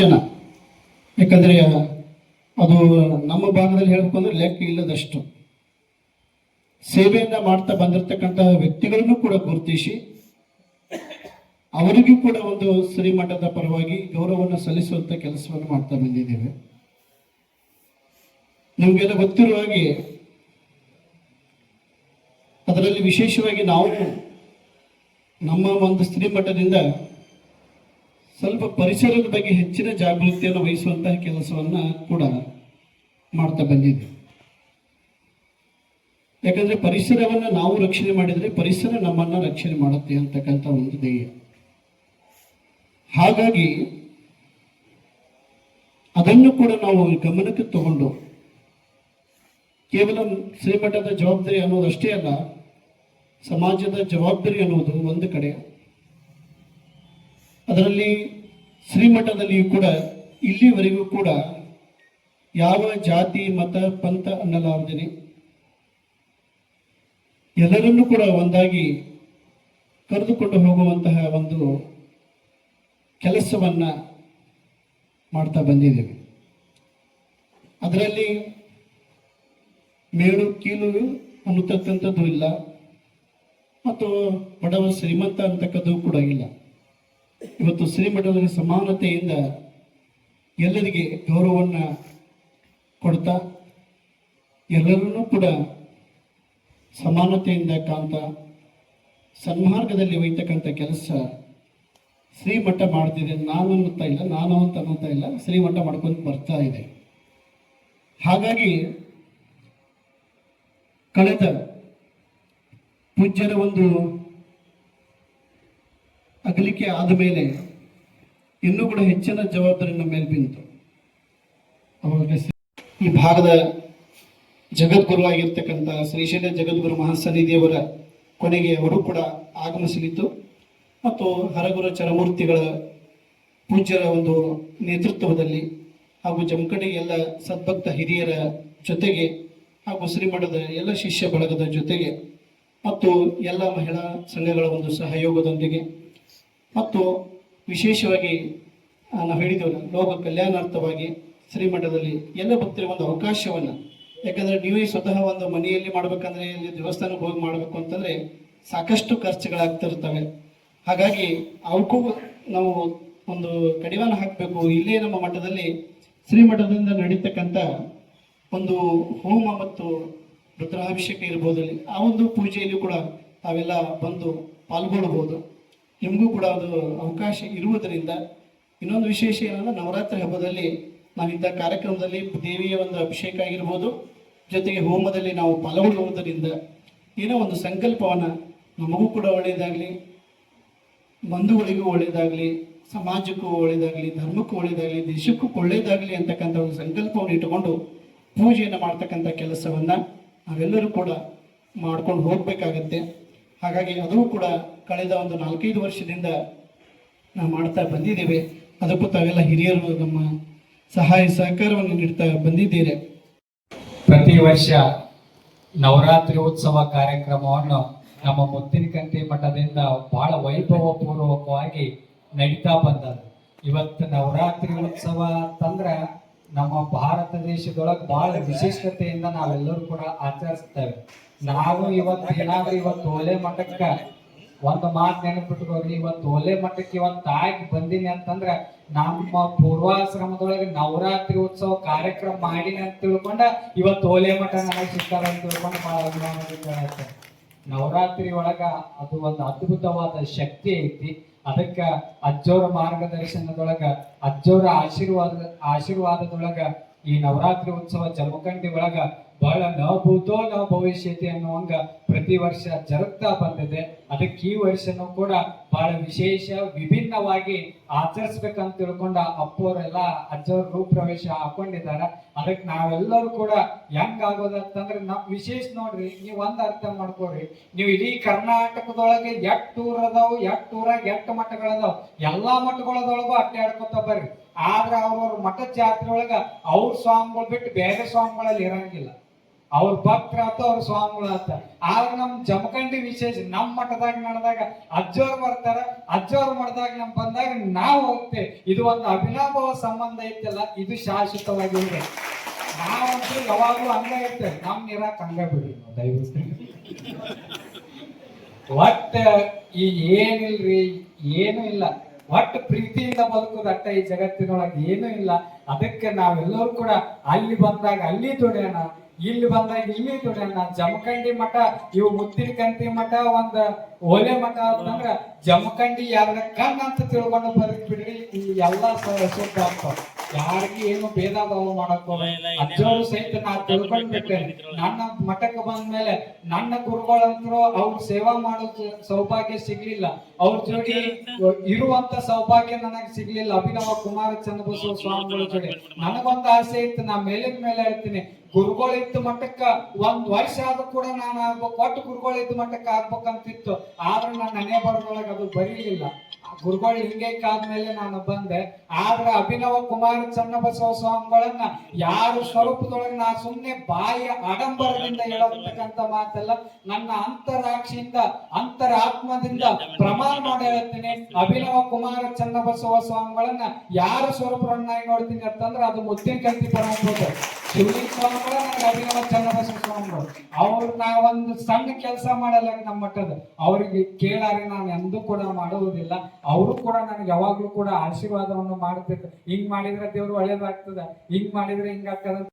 ಜನ? ಯಾಕಂದ್ರೆ ಅದು ನಮ್ಮ ಭಾಗದಲ್ಲಿ ಹೇಳ್ಬೇಕು ಅಂದ್ರೆ ಲೆಕ್ಕ ಇಲ್ಲದಷ್ಟು. ಸೇವೆಯಿಂದ ಮಾಡ್ತಾ ಬಂದಿರತಕ್ಕಂಥ ವ್ಯಕ್ತಿಗಳನ್ನು ಕೂಡ ಗುರುತಿಸಿ, ಅವರಿಗೂ ಕೂಡ ಒಂದು ಶ್ರೀಮಠದ ಪರವಾಗಿ ಗೌರವವನ್ನು ಸಲ್ಲಿಸುವಂತ ಕೆಲಸವನ್ನು ಮಾಡ್ತಾ ಬಂದಿದ್ದೇವೆ. ನಿಮಗೆಲ್ಲ ಗೊತ್ತಿರುವ ಹಾಗೆ, ಅದರಲ್ಲಿ ವಿಶೇಷವಾಗಿ ನಾವು, ನಮ್ಮ ಒಂದು ಶ್ರೀಮಠದಿಂದ ಸ್ವಲ್ಪ ಪರಿಸರದ ಬಗ್ಗೆ ಹೆಚ್ಚಿನ ಜಾಗೃತಿಯನ್ನು ವಹಿಸುವಂತಹ ಕೆಲಸವನ್ನ ಕೂಡ ಮಾಡ್ತಾ ಬಂದಿದೆ ಯಾಕಂದ್ರೆ ಪರಿಸರವನ್ನ ನಾವು ರಕ್ಷಣೆ ಮಾಡಿದರೆ ಪರಿಸರ ನಮ್ಮನ್ನ ರಕ್ಷಣೆ ಮಾಡುತ್ತೆ ಅಂತಕ್ಕಂಥ ಒಂದು ಧ್ಯೇಯ. ಹಾಗಾಗಿ ಅದನ್ನು ಕೂಡ ನಾವು ಗಮನಕ್ಕೆ ತಗೊಂಡು ಕೇವಲ ಶ್ರೀಮಠದ ಜವಾಬ್ದಾರಿ ಅನ್ನೋದಷ್ಟೇ ಅಲ್ಲ, ಸಮಾಜದ ಜವಾಬ್ದಾರಿ ಅನ್ನೋದು ಒಂದು ಕಡೆ. ಅದರಲ್ಲಿ ಶ್ರೀಮಠದಲ್ಲಿಯೂ ಕೂಡ ಇಲ್ಲಿವರೆಗೂ ಕೂಡ ಯಾವ ಜಾತಿ, ಮತ, ಪಂಥ ಅನ್ನಲಾರದೇನೆ ಎಲ್ಲರನ್ನೂ ಕೂಡ ಒಂದಾಗಿ ಕರೆದುಕೊಂಡು ಹೋಗುವಂತಹ ಒಂದು ಕೆಲಸವನ್ನ ಮಾಡ್ತಾ ಬಂದಿದ್ದೇವೆ. ಅದರಲ್ಲಿ ಮೇಳು ಕೀಲು ಅನ್ನತಕ್ಕಂಥದ್ದು ಇಲ್ಲ. ಮತ್ತು ಬಡವ ಶ್ರೀಮಂತ ಅಂತಕ್ಕದ್ದು ಕೂಡ ಇಲ್ಲ. ಇವತ್ತು ಶ್ರೀಮಠದಲ್ಲಿ ಸಮಾನತೆಯಿಂದ ಎಲ್ಲರಿಗೆ ಗೌರವವನ್ನು ಕೊಡ್ತಾ ಎಲ್ಲರನ್ನೂ ಕೂಡ ಸಮಾನತೆಯಿಂದ ಕಾಣ್ತ ಸನ್ಮಾರ್ಗದಲ್ಲಿ ಒಯ್ತಕ್ಕಂಥ ಕೆಲಸ ಶ್ರೀಮಠ ಮಾಡ್ತಿದೆ. ನಾನು ಅನ್ನುತ್ತಾ ಇಲ್ಲ, ನಾನು ಅಂತ ಅನ್ನುತ್ತಾ ಇಲ್ಲ, ಶ್ರೀಮಠ ಮಾಡ್ಕೊಂಡು ಬರ್ತಾ ಇದೆ. ಹಾಗಾಗಿ ಕಳೆದ ಪೂಜ್ಯರ ಒಂದು ಅಗಲಿಕೆ ಆದ ಮೇಲೆ ಇನ್ನೂ ಕೂಡ ಹೆಚ್ಚಿನ ಜವಾಬ್ದಾರಿ ನಮ್ಮ ಮೇಲೆ ಬಿಂತು ಅವಾಗ ಈ ಭಾಗದ ಜಗದ್ಗುರು ಆಗಿರ್ತಕ್ಕಂಥ ಶ್ರೀಶೈಲ ಜಗದ್ಗುರು ಮಹಾಸನ್ನಿಧಿಯವರ ಕೊನೆಗೆ ಅವರು ಕೂಡ ಆಗಮಿಸಲಿತ್ತು ಮತ್ತು ಹರಗುರ ಚರಮೂರ್ತಿಗಳ ಪೂಜ್ಯರ ಒಂದು ನೇತೃತ್ವದಲ್ಲಿ ಹಾಗೂ ಜಮಖಂಡಿ ಎಲ್ಲ ಸದ್ಭಕ್ತ ಹಿರಿಯರ ಜೊತೆಗೆ ಹಾಗೂ ಶ್ರೀಮಠದ ಎಲ್ಲ ಶಿಷ್ಯ ಬಳಗದ ಜೊತೆಗೆ ಮತ್ತು ಎಲ್ಲ ಮಹಿಳಾ ಸಂಘಗಳ ಒಂದು ಸಹಯೋಗದೊಂದಿಗೆ ಮತ್ತು ವಿಶೇಷವಾಗಿ ನಾವು ಹೇಳಿದ್ದೇವಲ್ಲ ಲೋಕ ಕಲ್ಯಾಣಾರ್ಥವಾಗಿ ಶ್ರೀಮಠದಲ್ಲಿ ಎಲ್ಲ ಭಕ್ತರಿಗೆ ಒಂದು ಅವಕಾಶವನ್ನು. ಯಾಕಂದರೆ ನೀವೇ ಸ್ವತಃ ಒಂದು ಮನೆಯಲ್ಲಿ ಮಾಡಬೇಕಂದ್ರೆ, ಇಲ್ಲಿ ದೇವಸ್ಥಾನಕ್ಕೆ ಹೋಗಿ ಮಾಡಬೇಕು ಅಂತಂದರೆ ಸಾಕಷ್ಟು ಖರ್ಚುಗಳಾಗ್ತಿರ್ತವೆ ಹಾಗಾಗಿ ಅವಕ್ಕೂ ನಾವು ಒಂದು ಕಡಿವಾಣ ಹಾಕಬೇಕು. ಇಲ್ಲೇ ನಮ್ಮ ಮಠದಲ್ಲಿ ಶ್ರೀಮಠದಿಂದ ನಡೀತಕ್ಕಂಥ ಒಂದು ಹೋಮ ಮತ್ತು ರುದ್ರಾಭಿಷೇಕ ಇರ್ಬೋದು, ಆ ಒಂದು ಪೂಜೆಯಲ್ಲಿ ಕೂಡ ತಾವೆಲ್ಲ ಬಂದು ಪಾಲ್ಗೊಳ್ಬೋದು ನಿಮಗೂ ಕೂಡ ಅದು ಅವಕಾಶ ಇರುವುದರಿಂದ ಇನ್ನೊಂದು ವಿಶೇಷ ಏನಂದ್ರೆ ನವರಾತ್ರಿ ಹಬ್ಬದಲ್ಲಿ ನಾವಿದ್ದ ಕಾರ್ಯಕ್ರಮದಲ್ಲಿ ದೇವಿಯ ಒಂದು ಅಭಿಷೇಕ ಆಗಿರ್ಬೋದು, ಜೊತೆಗೆ ಹೋಮದಲ್ಲಿ ನಾವು ಪಾಲ್ಗೊಳ್ಳುವುದರಿಂದ ಏನೋ ಒಂದು ಸಂಕಲ್ಪವನ್ನು ನಮಗೂ ಕೂಡ ಒಳ್ಳೆಯದಾಗಲಿ, ಬಂಧುಗಳಿಗೂ ಒಳ್ಳೆಯದಾಗಲಿ, ಸಮಾಜಕ್ಕೂ ಒಳ್ಳೆಯದಾಗಲಿ, ಧರ್ಮಕ್ಕೂ ಒಳ್ಳೆಯದಾಗಲಿ, ದೇಶಕ್ಕೂ ಒಳ್ಳೆಯದಾಗಲಿ ಅಂತಕ್ಕಂಥ ಒಂದು ಸಂಕಲ್ಪವನ್ನು ಇಟ್ಟುಕೊಂಡು ಪೂಜೆಯನ್ನು ಮಾಡ್ತಕ್ಕಂಥ ಕೆಲಸವನ್ನು ನಾವೆಲ್ಲರೂ ಕೂಡ ಮಾಡ್ಕೊಂಡು ಹೋಗಬೇಕಾಗತ್ತೆ. ಹಾಗಾಗಿ ಅದು ಕೂಡ ಕಳೆದ ಒಂದು ನಾಲ್ಕೈದು ವರ್ಷದಿಂದ ನಾವು ಮಾಡ್ತಾ ಬಂದಿದ್ದೇವೆ. ಅದಕ್ಕೂ ತಾವೆಲ್ಲ ಹಿರಿಯರು ನಮ್ಮ ಸಹಾಯ ಸಹಕಾರವನ್ನು ನೀಡ್ತಾ ಬಂದಿದ್ದೀರಿ. ಪ್ರತಿ ವರ್ಷ ನವರಾತ್ರಿ ಉತ್ಸವ ಕಾರ್ಯಕ್ರಮವನ್ನು ನಮ್ಮ ಮುತ್ತಿನಕಂಟಿ ಮಠದಿಂದ ಬಹಳ ವೈಭವ ಪೂರ್ವಕವಾಗಿ ನಡೀತಾ ಬಂದದ್ದು. ಇವತ್ತು ನವರಾತ್ರಿ ಉತ್ಸವ ಅಂತಂದ್ರೆ ನಮ್ಮ ಭಾರತ ದೇಶದೊಳಗೆ ಬಹಳ ವಿಶಿಷ್ಟತೆಯಿಂದ ನಾವೆಲ್ಲರೂ ಕೂಡ ಆಚರಿಸ್ತೇವೆ. ನಾವು ಇವತ್ತು ಏನಾದ್ರೂ ಇವತ್ತು ಒಲೆ ಮಠಕ್ಕ ಒಂದು ಮಾತು ನೆನಪಿಟ್ಕೋರಿ ಇವತ್ತು ಒಲೆ ಮಠಕ್ಕೆ ಇವತ್ತು ಆಗಿ ಬಂದೀನಿ ಅಂತಂದ್ರ ನಮ್ಮ ಪೂರ್ವಾಶ್ರಮದೊಳಗೆ ನವರಾತ್ರಿ ಉತ್ಸವ ಕಾರ್ಯಕ್ರಮ ಮಾಡಿನಿ ಅಂತ ತಿಳ್ಕೊಂಡ ಇವತ್ತು ಓಲೆ ಮಠ ನನಗೆ ಸಿಗ್ತಾರ ಅಂತ ತಿಳ್ಕೊಂಡು ಬಹಳ ಅಭಿಮಾನದಿಂದ ನವರಾತ್ರಿ ಒಳಗ ಅದು ಒಂದು ಅದ್ಭುತವಾದ ಶಕ್ತಿ ಐತಿ. ಅದಕ್ಕ ಅಜ್ಜೋರ ಮಾರ್ಗದರ್ಶನದೊಳಗ, ಅಜ್ಜೋರ ಆಶೀರ್ವಾದ, ಆಶೀರ್ವಾದದೊಳಗ ಈ ನವರಾತ್ರಿ ಉತ್ಸವ ಜಮಖಂಡಿ ಒಳಗ ಬಹಳ ನ ಭೂತೋ ನ ಭವಿಷ್ಯತೆ ಅನ್ನುವಂಗ ಪ್ರತಿ ವರ್ಷ ಜರುಗ್ತಾ ಬಂದಿದೆ. ಅದಕ್ಕೆ ಈ ವರ್ಷನೂ ಕೂಡ ಬಹಳ ವಿಶೇಷ, ವಿಭಿನ್ನವಾಗಿ ಆಚರಿಸ್ಬೇಕಂತ ತಿಳ್ಕೊಂಡ ಅಪ್ಪವರೆಲ್ಲ ಅಜ್ಜವ್ರ ರೂಪ ಪ್ರವೇಶ ಹಾಕೊಂಡಿದ್ದಾರೆ. ಅದಕ್ಕೆ ನಾವೆಲ್ಲರೂ ಕೂಡ ಹೆಂಗ್ ಆಗೋದಂತಂದ್ರೆ ನಮ್ ವಿಶೇಷ ನೋಡ್ರಿ, ನೀವ್ ಒಂದ್ ಅರ್ಥ ಮಾಡ್ಕೊಡ್ರಿ ನೀವು ಇಡೀ ಕರ್ನಾಟಕದೊಳಗೆ ಎಷ್ಟ್ ಟೂರ್ ಅದಾವು ಎಷ್ಟ್ ಊರಾಗ ಎಷ್ಟ್ ಮಠಗಳದಾವ್, ಎಲ್ಲಾ ಮಠಗಳದೊಳಗೂ ಅಡ್ಡಾಡ್ಕೊತ ಬರ್ರಿ. ಆದ್ರ ಅವ್ರವ್ರ ಮಠದ ಜಾತ್ರೆ ಒಳಗ ಅವ್ರ ಸ್ವಾಮಿಗಳು ಬಿಟ್ಟು ಬೇರೆ ಸ್ವಾಮಿಗಳಲ್ಲಿ ಇರಂಗಿಲ್ಲ. ಅವ್ರ ಭಕ್ತರ ಆತ ಅವ್ರ ಸ್ವಾಮಿಗಳು ಆತ ಆದ್ರೆ ನಮ್ ಜಮಖಂಡಿ ವಿಶೇಷ, ನಮ್ ಮಠದಾಗ ನಡೆದಾಗ ಅಜ್ಜೋರ್ ಬರ್ತಾರ. ಅಜ್ಜೋರ್ ಮಠದಾಗ ನಮ್ ಬಂದಾಗ ನಾವು ಹೋಗ್ತೇವೆ. ಇದು ಒಂದು ಅಭಿನಾಭವ ಸಂಬಂಧ ಐತಲ್ಲ, ಇದು ಶಾಶ್ವತವಾಗಿರುತ್ತೆ ನಾವಂತೂ ಯಾವಾಗ್ಲೂ ಹಂಗ ಇರ್ತೇವೆ. ನಮ್ ಇರಾಕ್ ಹಂಗ ಬಿಡಿ ದಯವಿಟ್ಟು. ಒಟ್ಟ ಈ ಏನಿಲ್ರಿ, ಏನು ಇಲ್ಲ. ಒಟ್ಟು ಪ್ರೀತಿಯಿಂದ ಬದುಕುದ ಈ ಜಗತ್ತಿನೊಳಗೆ ಏನೂ ಇಲ್ಲ. ಅದಕ್ಕೆ ನಾವೆಲ್ಲರೂ ಕೂಡ ಅಲ್ಲಿ ಬಂದಾಗ ಅಲ್ಲಿ ದುಡಿಯೋಣ. ಇಲ್ಲಿ ಬಂದಾಗ ಇಲ್ಲಿ ನಾ ಜಮಖಂಡಿ ಮಠ ಇವು ಮುತ್ತಿನ ಕಂತಿ ಮಠ ಒಂದ್ ಓಲೆ ಮಠ ಅಂತಂದ್ರ ಜಮಖಂಡಿ ಯಾರ ಕಣ್ ಅಂತ ತಿಳ್ಕೊಂಡು ಬದುಕ್ ಬಿಡ್ರಿ ಈ ಎಲ್ಲಾ ಶುದ್ಧ ಅಂತ ಯಾರಿಗೆ ಏನು ಭೇದ ಭಾವ ಮಾಡಕ್. ಅಜ್ಜವರು ಸಹಿತ ನಾ ತಿಳ್ಕೊಂಡ್ಬಿಟ್ಟೆ ನನ್ನ ಮಠಕ್ಕೆ ಬಂದ್ಮೇಲೆ ನನ್ನ ಗುರುಗಳಂತರೂ ಅವ್ರ ಸೇವಾ ಮಾಡೋ ಸೌಭಾಗ್ಯ ಸಿಗ್ಲಿಲ್ಲ. ಅವ್ರ ಜೊತೆ ಇರುವಂತ ಸೌಭಾಗ್ಯ ನನಗ್ ಸಿಗ್ಲಿಲ್ಲ. ಅಭಿನವ ಕುಮಾರ ಚಂದ್ರಬಸವ ಸ್ವಾಮಿಗಳ ಜೋಡಿ ನನಗೊಂದು ಆಸೆ ಇತ್ತು ನಾ ಮೇಲಿನ ಮೇಲೆ ಹೇಳ್ತೀನಿ. ಗುರುಗಳಿದ್ದ ಮಟ್ಟಕ್ಕ ಒಂದ್ ವರ್ಷ ಆದ್ರೂ ಕೂಡ ನಾನು ಆಗ್ಬೇಕು ಒಟ್ಟು ಗುರುಗಳಿದ್ದ ಮಟ್ಟಕ್ಕ ಆಗ್ಬೇಕಂತಿತ್ತು. ಆದ್ರೆ ನನ್ನ ಮನೆ ಬರ್ದೊಳಗ ಅದು ಬರೀಲಿಲ್ಲ ಗುರುಗಳು ಲಿಂಗೈಕ್ಯ ಆದ್ಮೇಲೆ ನಾನು ಬಂದೆ. ಆದ್ರೆ ಅಭಿನವ ಕುಮಾರ ಚನ್ನಬಸವ ಸ್ವಾಮಿಗಳನ್ನ ಯಾರು ಸ್ವರೂಪದೊಳಗೆ ನಾ ಸುಮ್ನೆ ಬಾಯಿಯ ಆಡಂಬರದಿಂದ ಹೇಳತಕ್ಕಂತ ಮಾತಲ್ಲ ನನ್ನ ಅಂತರಾಕ್ಷಿಯಿಂದ, ಅಂತರಾತ್ಮದಿಂದ ಪ್ರಮಾಣ ಮಾಡಿ ಹೇಳ್ತೀನಿ ಅಭಿನವ ಕುಮಾರ ಚನ್ನಬಸವ ಸ್ವಾಮಿಗಳನ್ನ ಯಾರು ಸ್ವರೂಪರನ್ನಾಗಿ ನೋಡ್ತೀನಿ ಅಂತಂದ್ರೆ ಅದು ಮುದ್ದೆ ಕಂತಿ ಪರಮ ಶಿವಲಿಂಗ ಸ್ವಾಮಿಗಳ ಅಭಿನವ ಚನ್ನಬಸವ ಸ್ವಾಮಿಗಳು ಅವ್ರು ನಾ ಒಂದು ಸಣ್ಣ ಕೆಲಸ ಮಾಡಲ್ಲ ನಮ್ಮ ಮಟ್ಟದ ಅವ್ರಿಗೆ ಕೇಳಾರೆ ನಾನು ಎಂದೂ ಕೂಡ ಮಾಡುವುದಿಲ್ಲ. ಅವರು ಕೂಡ ನನಗೆ ಯಾವಾಗ್ಲೂ ಕೂಡ ಆಶೀರ್ವಾದವನ್ನು ಮಾಡ್ತಿದ್ರು ಹಿಂಗ್ ಮಾಡಿದ್ರೆ ದೇವ್ರು ಒಳ್ಳೇದಾಗ್ತದ. ಹಿಂಗ್ ಮಾಡಿದ್ರೆ ಹಿಂಗಾಗ್ತದ